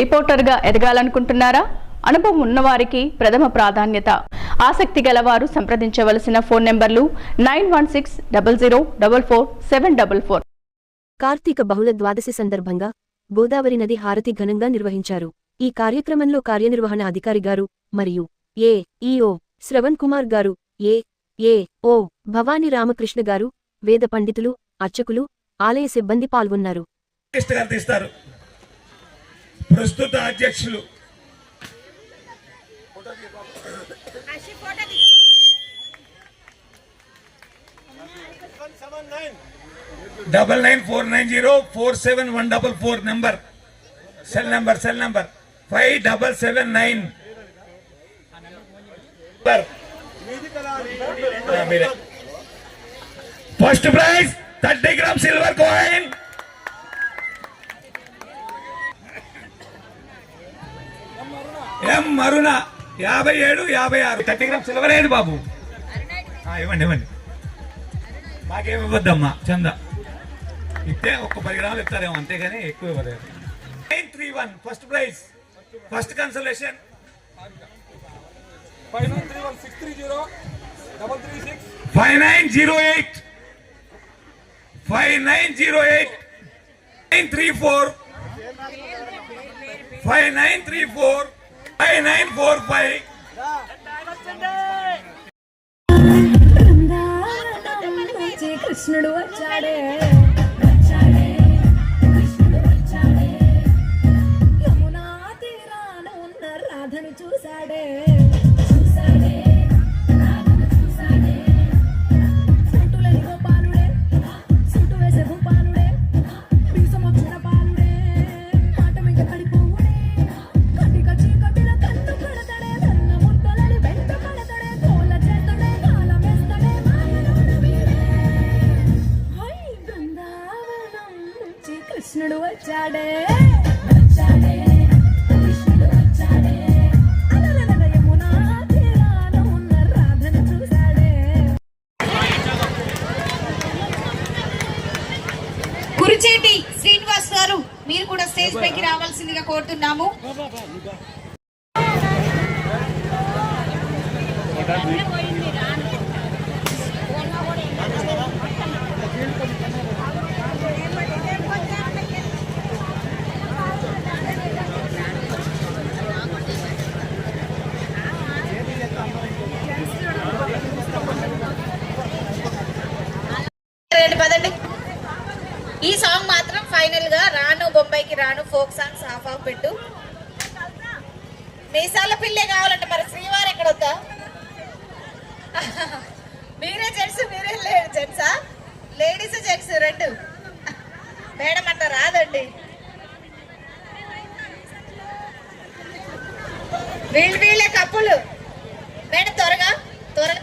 రిపోర్టర్గా ఎదగాలనుకుంటున్నారా? అనుభవం ఉన్నవారికి ప్రథమ ప్రాధాన్యత. ఆసక్తి గలవారు సంప్రదించవలసిన ఫోన్ నెంబర్లు nine one six double zero double four seven double four. Karthika బహుళ ద్వాదశి సందర్భంగా గోదావరి నది హారతి ఘనంగా నిర్వహించారు. ఈ కార్యక్రమంలో కార్యనిర్వహణ అధికారి గారు మరియు ఏ ఈఓ శ్రవణ్ కుమార్ గారు ఏ ఏ ఓ భవానీ రామకృష్ణ గారు వేద పండితులు అర్చకులు ఆలయ సిబ్బంది పాల్గొన్నారు. ప్రస్తుత అధ్యక్షులు. Double nine four nine zero four seven one double four number. Cell number cell number. Five double seven nine. First prize thirty gram silver coin. ఎం మరుణ యాభై ఏడు యాభై ఆరు. థర్టీ గ్రామ్ సిల్వర్ ఏది బాబు. ఇవ్వండి ఇవ్వండి. మాకేమి ఇవ్వద్దమ్మా చంద. ఇస్తే ఒక్క పది గ్రాములు ఇస్తారేమో అంతేగాని ఎక్కువ ఇవ్వలేదు. Nine three one first prize. First consolation. Five nine three one six three zero double three six. Five nine zero eight. Five nine zero eight. Nine three four. Five nine three four. Five nine four five. కృష్ణుడు వచ్చాడే కృష్ణుడు యమునా తీరాన ఉన్న రాధను చూశాడే చూశాడే. కురిచేటి శ్రీనివాస్ గారు మీరు కూడా stage పైకి రావాల్సిందిగా కోరుతున్నాము. రాను రాను ఫోక్ సాంగ్స్ హాఫ్ ఆఫ్ పెట్టు మీసాల పిల్లే కావాలంటే మరి శ్రీవారు ఎక్కడ వద్దా మీరే జెంట్స్ మీరే జెంట్సా లేడీస్ జెంట్స్ రెండు. మేడం అట్లా రాదండి. వీళ్ళు వీళ్ళే కప్పులు. మేడం త్వరగా త్వరగా.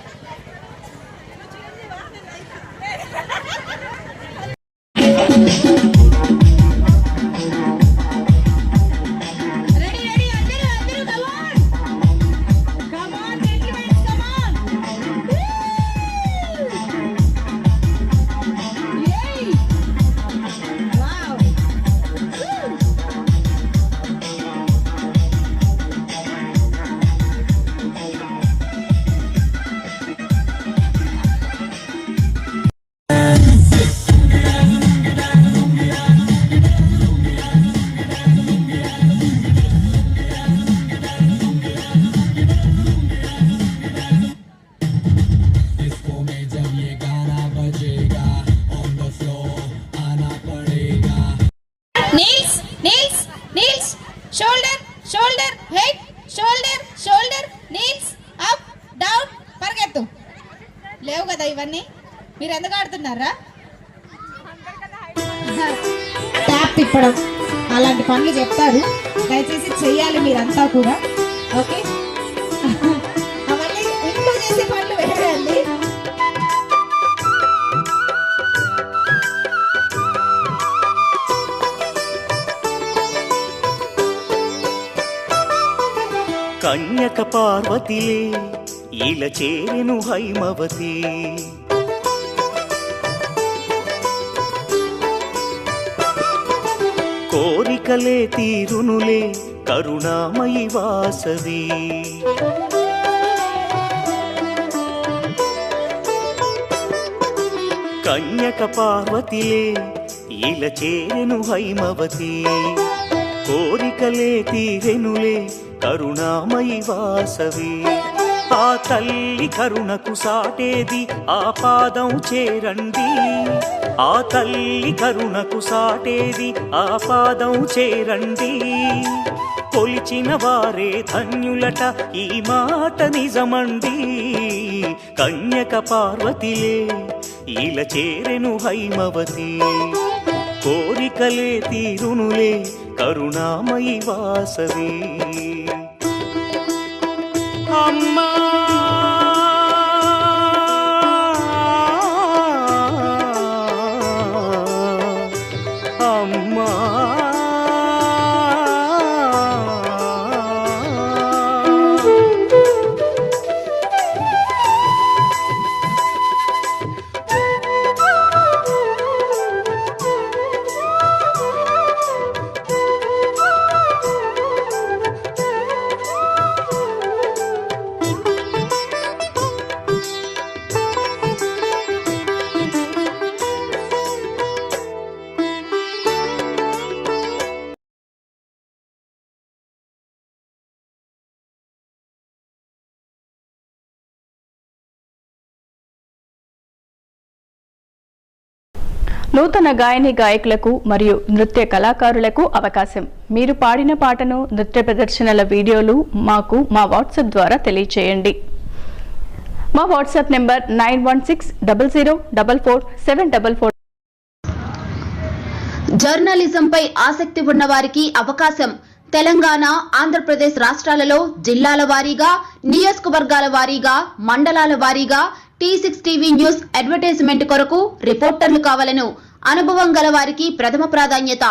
లేవు కదా ఇవన్నీ? మీరు ఎందుకు ఆడుతున్నారా? ట్యాప్ తిప్పడం. అలాంటి పనులు చెప్తారు. దయచేసి చెయ్యాలి మీరంతా కూడా. ఓకే? అవన్నీ ఇంట్లో చేసే పనులు కన్యక పార్వతిలే ఈల చేరెను హైమవతి. కోరికలే తీరునులే కరుణామయి వాసవి. కన్యక పార్వతిలే ఈల చేరెను హైమవతి. కోరికలే తీరెనులే కరుణామయి వాసవి. ఆ తల్లి కరుణకు సాటేది ఆ పాదం చేరండి. ఆ తల్లి కరుణకు సాటేది ఆ పాదం చేరండి. కొలిచిన వారే ధన్యులట ఈ మాట నిజమండి. కన్యక పార్వతిలే ఇలా చేరెను హైమవతి. కోరికలే తీరునులే కరుణామయి వాసవి. mama. నూతన గాయని గాయకులకు మరియు నృత్య కళాకారులకు అవకాశం. మీరు పాడిన పాటను నృత్య ప్రదర్శనల వీడియోలు మాకు మా వాట్సాప్ ద్వారా తెలియచేయండి. మా WhatsApp number nine one six double zero double four seven double four. జర్నలిజంపై ఆసక్తి ఉన్న వారికి అవకాశం. తెలంగాణ ఆంధ్రప్రదేశ్ రాష్ట్రాలలో జిల్లాల వారీగా నియోజకవర్గాల వారీగా మండలాల వారీగా T six TV news advertisement కొరకు రిపోర్టర్లు కావాలను అనుభవం గల వారికి ప్రథమ ప్రాధాన్యత.